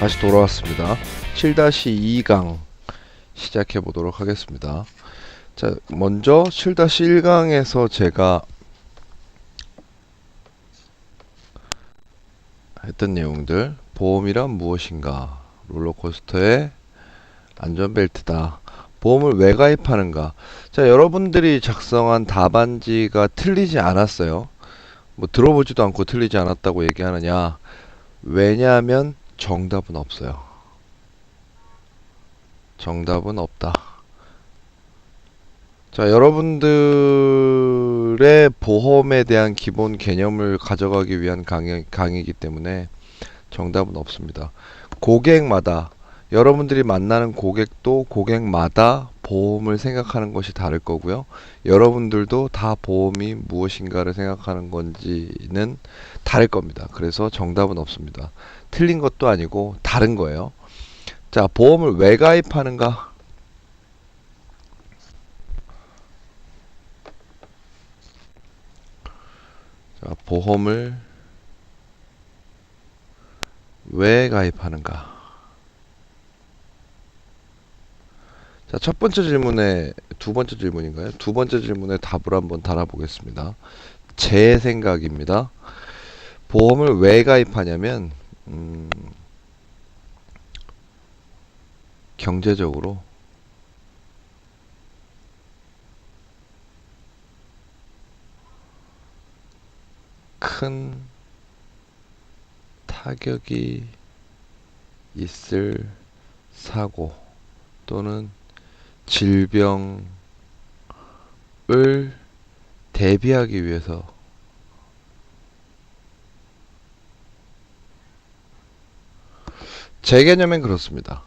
다시 돌아왔습니다. 7-2강 시작해 보도록 하겠습니다. 자, 먼저 7-1강에서 제가 했던 내용들. 보험이란 무엇인가? 롤러코스터의 안전벨트다. 보험을 왜 가입하는가? 자 여러분들이 작성한 답안지가 틀리지 않았어요. 뭐 들어보지도 않고 틀리지 않았다고 얘기하느냐? 왜냐하면 정답은 없어요 정답은 없다 자 여러분들의 보험에 대한 기본 개념을 가져가기 위한 강의, 강의이기 때문에 정답은 없습니다 고객마다 여러분들이 만나는 고객도 고객마다 보험을 생각하는 것이 다를 거고요. 여러분들도 다 보험이 무엇인가를 생각하는 건지는 다를 겁니다. 그래서 정답은 없습니다. 틀린 것도 아니고 다른 거예요. 자, 보험을 왜 가입하는가? 자, 보험을 왜 가입하는가? 자, 첫 번째 질문에 두 번째 질문인가요? 두 번째 질문에 답을 한번 달아보겠습니다. 제 생각입니다. 보험을 왜 가입하냐면 음, 경제적으로 큰 타격이 있을 사고 또는 질병을 대비하기 위해서 제 개념엔 그렇습니다.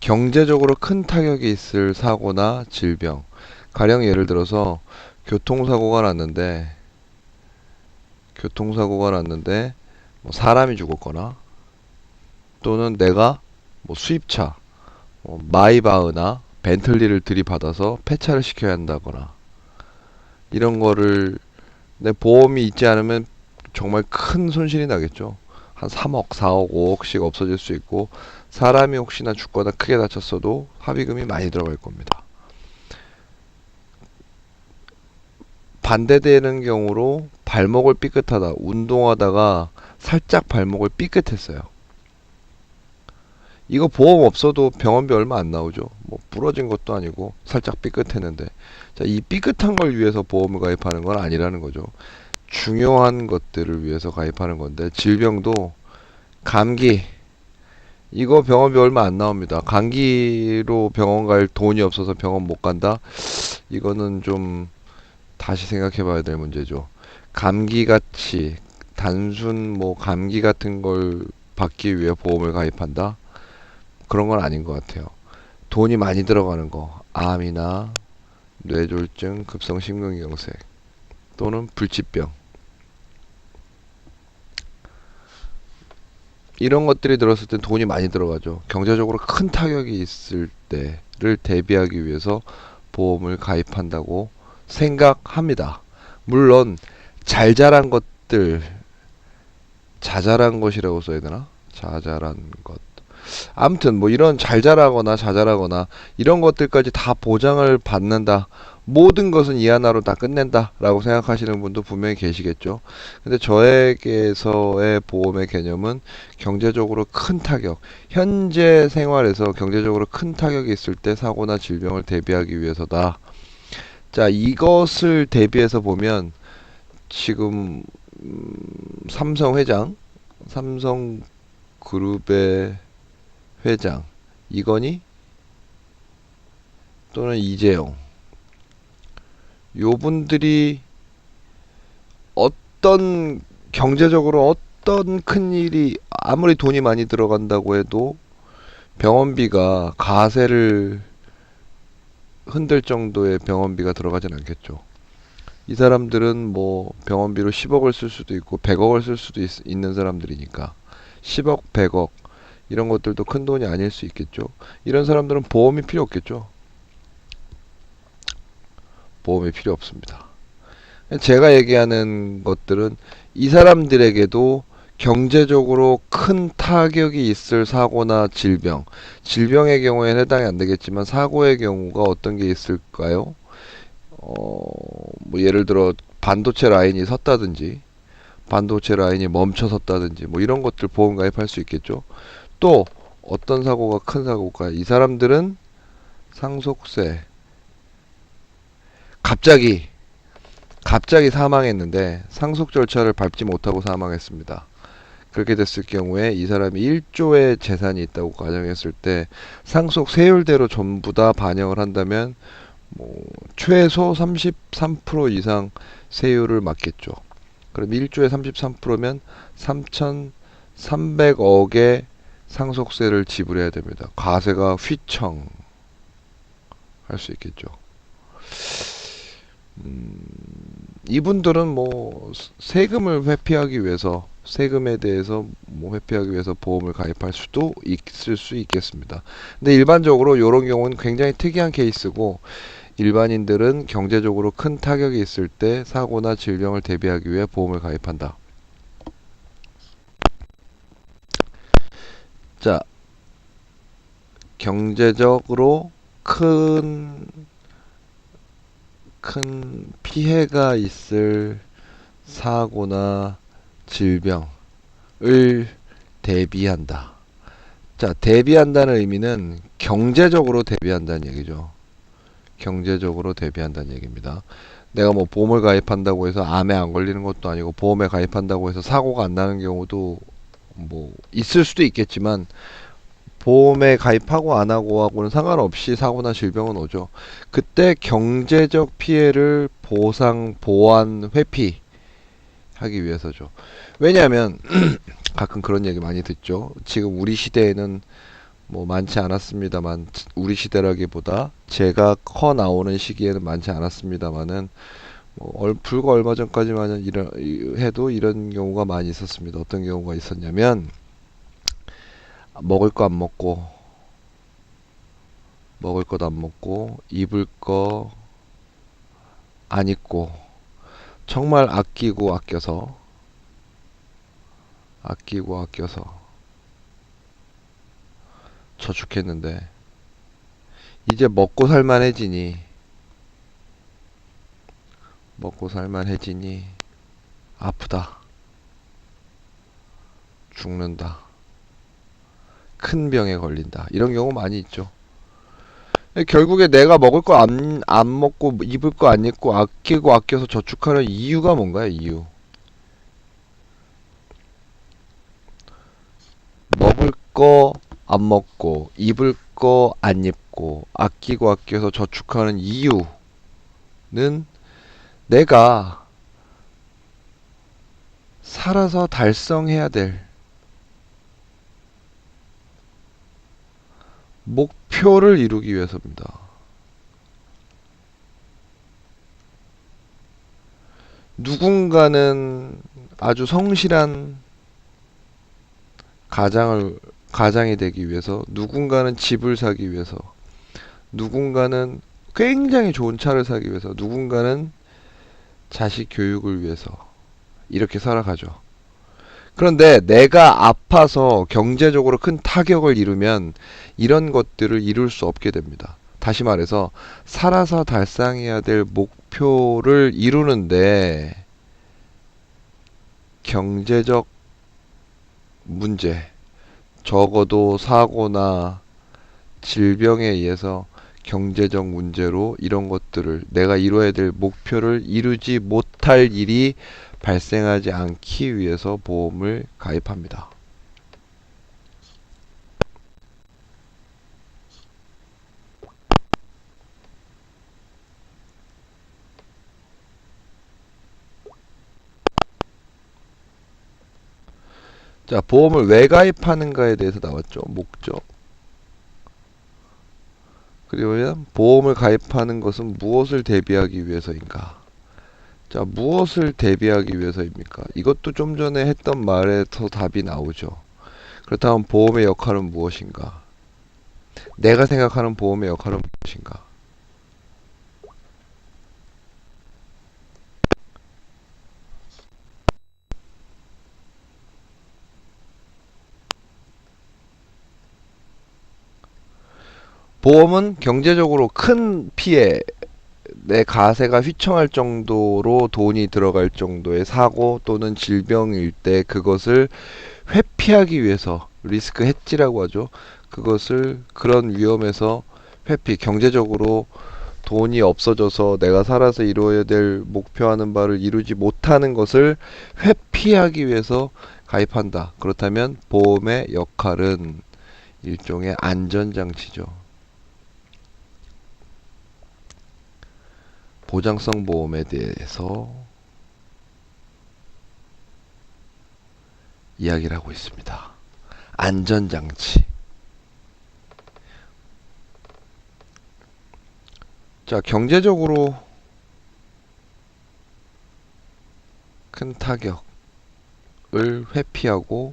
경제적으로 큰 타격이 있을 사고나 질병, 가령 예를 들어서 교통사고가 났는데 교통사고가 났는데 뭐 사람이 죽었거나 또는 내가 뭐 수입차 뭐 마이바흐나 벤틀리를 들이받아서 폐차를 시켜야 한다거나 이런 거를 내 보험이 있지 않으면 정말 큰 손실이 나겠죠. 한 3억, 4억, 5억씩 없어질 수 있고 사람이 혹시나 죽거나 크게 다쳤어도 합의금이 많이 들어갈 겁니다. 반대되는 경우로 발목을 삐끗하다 운동하다가 살짝 발목을 삐끗했어요. 이거 보험 없어도 병원비 얼마 안 나오죠. 뭐 부러진 것도 아니고 살짝 삐끗했는데 자, 이 삐끗한 걸 위해서 보험을 가입하는 건 아니라는 거죠. 중요한 것들을 위해서 가입하는 건데 질병도 감기 이거 병원비 얼마 안 나옵니다. 감기로 병원 갈 돈이 없어서 병원 못 간다. 이거는 좀 다시 생각해 봐야 될 문제죠. 감기 같이 단순 뭐 감기 같은 걸 받기 위해 보험을 가입한다. 그런 건 아닌 것 같아요. 돈이 많이 들어가는 거, 암이나 뇌졸중, 급성심근경색 또는 불치병 이런 것들이 들었을 때 돈이 많이 들어가죠. 경제적으로 큰 타격이 있을 때를 대비하기 위해서 보험을 가입한다고 생각합니다. 물론 잘 자란 것들 자잘한 것이라고 써야 되나? 자잘한 것 아무튼 뭐 이런 잘 자라거나 자잘하거나 이런 것들까지 다 보장을 받는다. 모든 것은 이 하나로 다 끝낸다 라고 생각하시는 분도 분명히 계시겠죠. 근데 저에게서의 보험의 개념은 경제적으로 큰 타격, 현재 생활에서 경제적으로 큰 타격이 있을 때 사고나 질병을 대비하기 위해서다. 자, 이것을 대비해서 보면 지금 음, 삼성 회장, 삼성 그룹의 회장 이건희 또는 이재용 요분들이 어떤 경제적으로 어떤 큰 일이 아무리 돈이 많이 들어간다고 해도 병원비가 가세를 흔들 정도의 병원비가 들어가진 않겠죠. 이 사람들은 뭐 병원비로 10억을 쓸 수도 있고 100억을 쓸 수도 있, 있는 사람들이니까 10억, 100억 이런 것들도 큰 돈이 아닐 수 있겠죠. 이런 사람들은 보험이 필요 없겠죠. 보험이 필요 없습니다. 제가 얘기하는 것들은 이 사람들에게도 경제적으로 큰 타격이 있을 사고나 질병. 질병의 경우에는 해당이 안 되겠지만 사고의 경우가 어떤 게 있을까요? 어, 뭐 예를 들어 반도체 라인이 섰다든지 반도체 라인이 멈춰 섰다든지 뭐 이런 것들 보험 가입할 수 있겠죠. 또 어떤 사고가 큰 사고가 이 사람들은 상속세 갑자기 갑자기 사망했는데 상속 절차를 밟지 못하고 사망했습니다. 그렇게 됐을 경우에 이 사람이 1조의 재산이 있다고 가정했을 때 상속 세율대로 전부 다 반영을 한다면 뭐 최소 33% 이상 세율을 맞겠죠. 그럼 1조에 33%면 3,300억의 상속세를 지불해야 됩니다. 과세가 휘청 할 수 있겠죠. 음, 이분들은 뭐 세금을 회피하기 위해서 세금에 대해서 뭐 회피하기 위해서 보험을 가입할 수도 있을 수 있겠습니다. 근데 일반적으로 이런 경우는 굉장히 특이한 케이스고 일반인들은 경제적으로 큰 타격이 있을 때 사고나 질병을 대비하기 위해 보험을 가입한다. 자, 경제적으로 큰, 큰 피해가 있을 사고나 질병을 대비한다. 자, 대비한다는 의미는 경제적으로 대비한다는 얘기죠. 경제적으로 대비한다는 얘기입니다. 내가 뭐 보험을 가입한다고 해서 암에 안 걸리는 것도 아니고 보험에 가입한다고 해서 사고가 안 나는 경우도 뭐 있을 수도 있겠지만 보험에 가입하고 안 하고 하고는 상관없이 사고나 질병은 오죠. 그때 경제적 피해를 보상, 보완, 회피 하기 위해서죠. 왜냐하면 가끔 그런 얘기 많이 듣죠. 지금 우리 시대에는 뭐 많지 않았습니다만 우리 시대라기보다 제가 커 나오는 시기에는 많지 않았습니다만은 뭐 얼, 불과 얼마 전까지만 해도 이런 경우가 많이 있었습니다. 어떤 경우가 있었냐면 먹을 거 안 먹고 먹을 것안 먹고 입을 거 안 입고 정말 아끼고 아껴서 아끼고 아껴서 저축했는데 이제 먹고 살만해지니 먹고 살만해지니 아프다. 죽는다 큰 병에 걸린다. 이런 경우 많이 있죠. 결국에 내가 먹을 거 안 안 먹고 입을 거 안 입고 아끼고 아껴서 저축하는 이유가 뭔가요 이유? 먹을 거 안 먹고 입을 거 안 입고 아끼고 아껴서 저축하는 이유는 내가 살아서 달성해야 될 목표를 이루기 위해서입니다. 누군가는 아주 성실한 가장을 가장이 되기 위해서 누군가는 집을 사기 위해서 누군가는 굉장히 좋은 차를 사기 위해서 누군가는 자식 교육을 위해서 이렇게 살아가죠. 그런데 내가 아파서 경제적으로 큰 타격을 입으면 이런 것들을 이룰 수 없게 됩니다. 다시 말해서 살아서 달성해야 될 목표를 이루는데 경제적 문제, 적어도 사고나 질병에 의해서 경제적 문제로 이런 것들을 내가 이루어야 될 목표를 이루지 못할 일이 발생하지 않기 위해서 보험을 가입합니다. 자, 보험을 왜 가입하는가에 대해서 나왔죠. 목적. 그리고 보험을 가입하는 것은 무엇을 대비하기 위해서인가? 자, 무엇을 대비하기 위해서입니까? 이것도 좀 전에 했던 말에서 답이 나오죠. 그렇다면 보험의 역할은 무엇인가? 내가 생각하는 보험의 역할은 무엇인가? 보험은 경제적으로 큰 피해 내 가세가 휘청할 정도로 돈이 들어갈 정도의 사고 또는 질병일 때 그것을 회피하기 위해서 리스크 해지라고 하죠. 그것을 그런 위험에서 회피, 경제적으로 돈이 없어져서 내가 살아서 이루어야 될 목표하는 바를 이루지 못하는 것을 회피하기 위해서 가입한다. 그렇다면 보험의 역할은 일종의 안전장치죠. 보장성 보험에 대해서 이야기를 하고 있습니다. 안전장치. 자, 경제적으로 큰 타격을 회피하고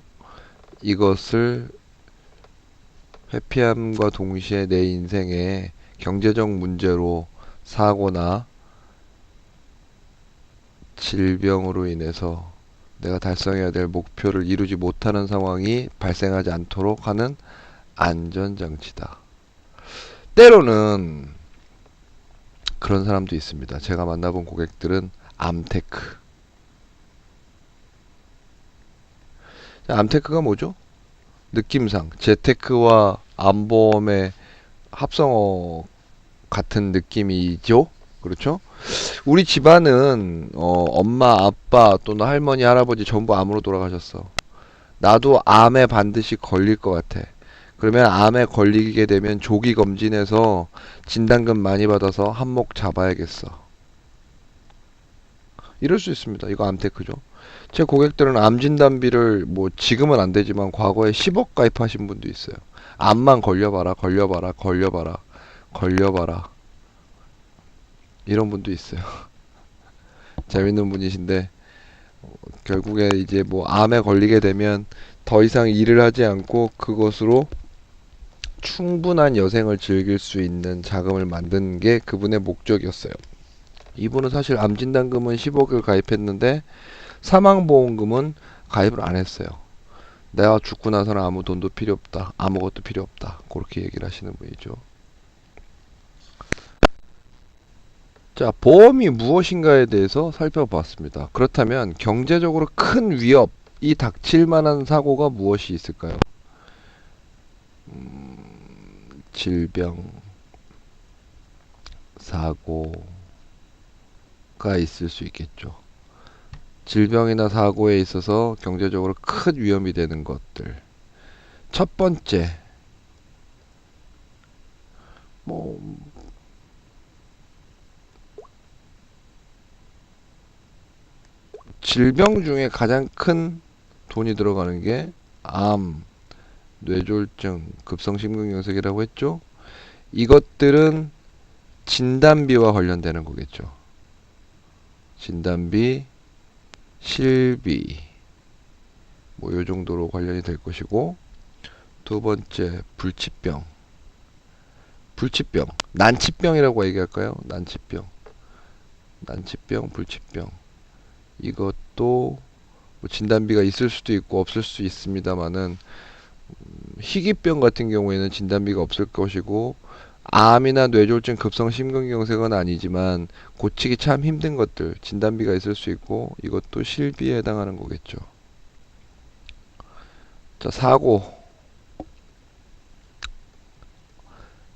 이것을 회피함과 동시에 내 인생에 경제적 문제로 사고나 질병으로 인해서 내가 달성해야 될 목표를 이루지 못하는 상황이 발생하지 않도록 하는 안전장치다. 때로는 그런 사람도 있습니다. 제가 만나본 고객들은 암테크. 암테크가 뭐죠? 느낌상 재테크와 암보험의 합성어 같은 느낌이죠. 그렇죠? 우리 집안은 어, 엄마, 아빠 또는 할머니, 할아버지 전부 암으로 돌아가셨어. 나도 암에 반드시 걸릴 것 같아. 그러면 암에 걸리게 되면 조기 검진해서 진단금 많이 받아서 한몫 잡아야겠어. 이럴 수 있습니다. 이거 암테크죠. 제 고객들은 암 진단비를 뭐 지금은 안 되지만 과거에 10억 가입하신 분도 있어요. 암만 걸려봐라, 걸려봐라, 걸려봐라, 걸려봐라. 이런 분도 있어요. 재밌는 분이신데 어, 결국에 이제 뭐 암에 걸리게 되면 더 이상 일을 하지 않고 그것으로 충분한 여생을 즐길 수 있는 자금을 만드는 게 그분의 목적이었어요. 이분은 사실 암 진단금은 10억을 가입했는데 사망보험금은 가입을 안 했어요. 내가 죽고 나서는 아무 돈도 필요 없다. 아무것도 필요 없다. 그렇게 얘기를 하시는 분이죠. 자, 보험이 무엇인가에 대해서 살펴봤습니다. 그렇다면 경제적으로 큰 위협이 닥칠 만한 사고가 무엇이 있을까요? 음, 질병, 사고가 있을 수 있겠죠. 질병이나 사고에 있어서 경제적으로 큰 위험이 되는 것들. 첫 번째, 뭐, 질병 중에 가장 큰 돈이 들어가는 게 암, 뇌졸중, 급성심근경색이라고 했죠. 이것들은 진단비와 관련되는 거겠죠. 진단비, 실비, 뭐 요 정도로 관련이 될 것이고 두 번째 불치병, 불치병, 난치병이라고 얘기할까요? 난치병, 난치병, 불치병. 이것도 뭐 진단비가 있을 수도 있고 없을 수 있습니다만은 희귀병 같은 경우에는 진단비가 없을 것이고 암이나 뇌졸중 급성 심근경색은 아니지만 고치기 참 힘든 것들 진단비가 있을 수 있고 이것도 실비에 해당하는 거겠죠. 자, 사고.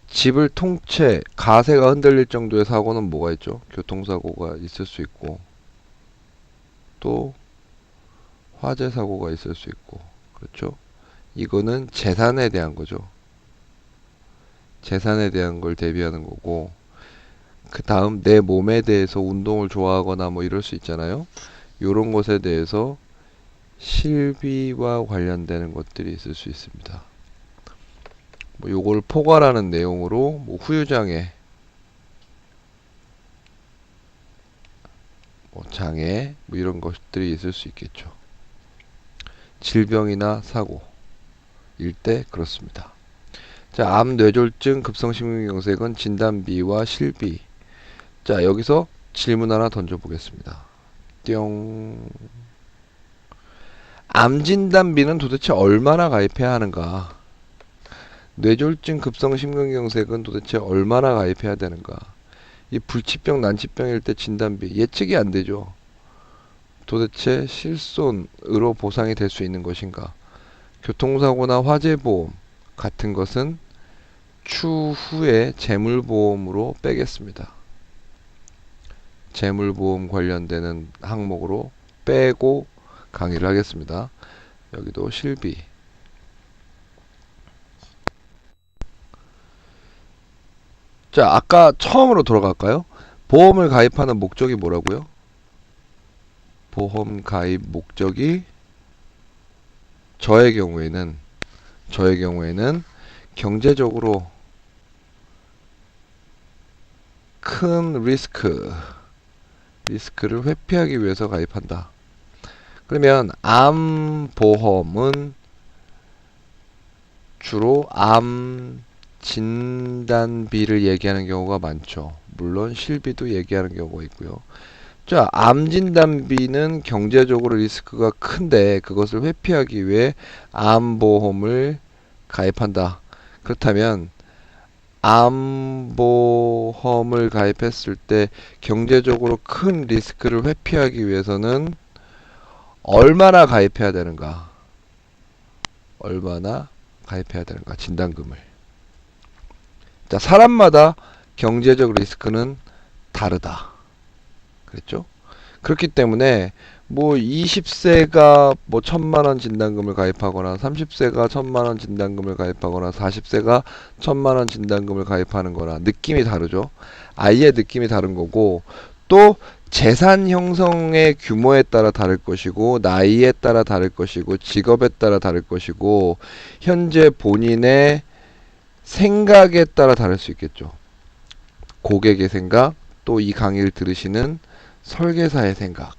집을 통째 가세가 흔들릴 정도의 사고는 뭐가 있죠? 교통사고가 있을 수 있고 또 화재 사고가 있을 수 있고 그렇죠? 이거는 재산에 대한 거죠. 재산에 대한 걸 대비하는 거고 그 다음 내 몸에 대해서 운동을 좋아하거나 뭐 이럴 수 있잖아요. 요런 것에 대해서 실비와 관련되는 것들이 있을 수 있습니다. 뭐 요걸 포괄하는 내용으로 뭐 후유장애 뭐 장애 뭐 이런 것들이 있을 수 있겠죠. 질병이나 사고 일 때 그렇습니다. 자, 암 뇌졸중 급성심근경색은 진단비와 실비. 자, 여기서 질문 하나 던져 보겠습니다. 뿅. 암 진단비는 도대체 얼마나 가입해야 하는가? 뇌졸중 급성 심근경색은 도대체 얼마나 가입해야 되는가? 이 불치병, 난치병일 때 진단비 예측이 안 되죠. 도대체 실손으로 보상이 될 수 있는 것인가? 교통사고나 화재보험 같은 것은 추후에 재물보험으로 빼겠습니다. 재물보험 관련되는 항목으로 빼고 강의를 하겠습니다. 여기도 실비 자, 아까 처음으로 돌아갈까요? 보험을 가입하는 목적이 뭐라고요? 보험 가입 목적이 저의 경우에는 저의 경우에는 경제적으로 큰 리스크 리스크를 회피하기 위해서 가입한다. 그러면 암 보험은 주로 암 진단비를 얘기하는 경우가 많죠. 물론 실비도 얘기하는 경우가 있고요. 자, 암 진단비는 경제적으로 리스크가 큰데 그것을 회피하기 위해 암 보험을 가입한다. 그렇다면 암 보험을 가입했을 때 경제적으로 큰 리스크를 회피하기 위해서는 얼마나 가입해야 되는가? 얼마나 가입해야 되는가? 진단금을. 자, 사람마다 경제적 리스크는 다르다. 그랬죠? 그렇기 때문에 뭐 20세가 뭐 천만 원 진단금을 가입하거나 30세가 천만 원 진단금을 가입하거나 40세가 천만 원 진단금을 가입하는 거나 느낌이 다르죠. 아예 느낌이 다른 거고 또 재산 형성의 규모에 따라 다를 것이고 나이에 따라 다를 것이고 직업에 따라 다를 것이고 현재 본인의 생각에 따라 다를 수 있겠죠. 고객의 생각, 또 이 강의를 들으시는 설계사의 생각.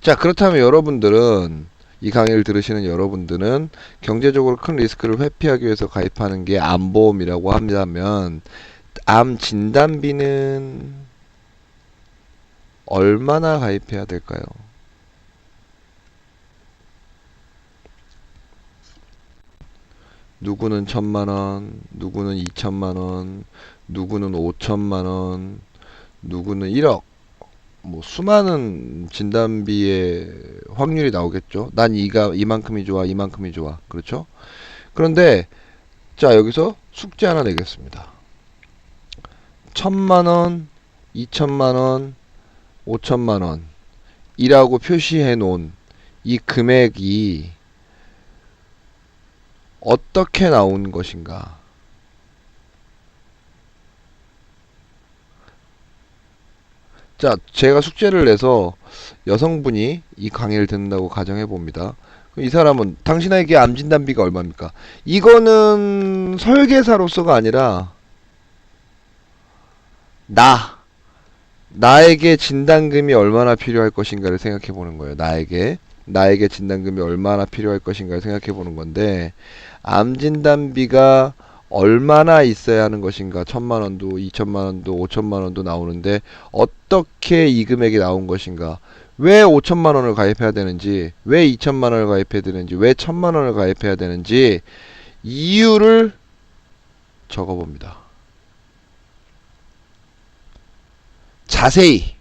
자, 그렇다면 여러분들은 이 강의를 들으시는 여러분들은 경제적으로 큰 리스크를 회피하기 위해서 가입하는 게 암보험이라고 한다면 암 진단비는 얼마나 가입해야 될까요? 누구는 천만 원, 누구는 이천만 원, 누구는 오천만 원, 누구는 1억. 뭐 수많은 진단비의 확률이 나오겠죠. 난 이가 이만큼이 좋아, 이만큼이 좋아. 그렇죠? 그런데 자, 여기서 숙제 하나 내겠습니다. 천만 원, 이천만 원, 오천만 원 이라고 표시해 놓은 이 금액이 어떻게 나온 것인가? 자, 제가 숙제를 내서 여성분이 이 강의를 듣는다고 가정해 봅니다. 이 사람은 당신에게 암 진단비가 얼마입니까? 이거는 설계사로서가 아니라 나 나에게 진단금이 얼마나 필요할 것인가를 생각해 보는 거예요. 나에게 나에게 진단금이 얼마나 필요할 것인가를 생각해 보는 건데 암 진단비가 얼마나 있어야 하는 것인가? 천만 원도 이천만 원도 오천만 원도 나오는데 어떻게 이 금액이 나온 것인가? 왜 오천만 원을 가입해야 되는지 왜 이천만 원을 가입해야 되는지 왜 천만 원을 가입해야 되는지 이유를 적어 봅니다. 자세히.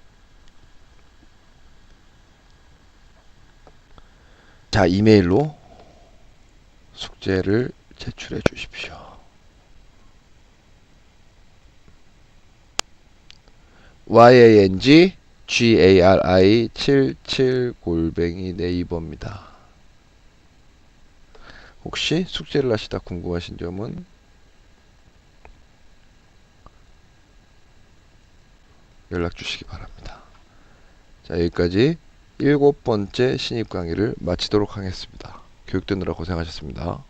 자 이메일로 숙제를 제출해 주십시오. yang gari 77 골뱅이 네이버입니다. 혹시 숙제를 하시다 궁금하신 점은 연락 주시기 바랍니다. 자, 여기까지 일곱 번째 신입 강의를 마치도록 하겠습니다. 교육되느라 고생하셨습니다.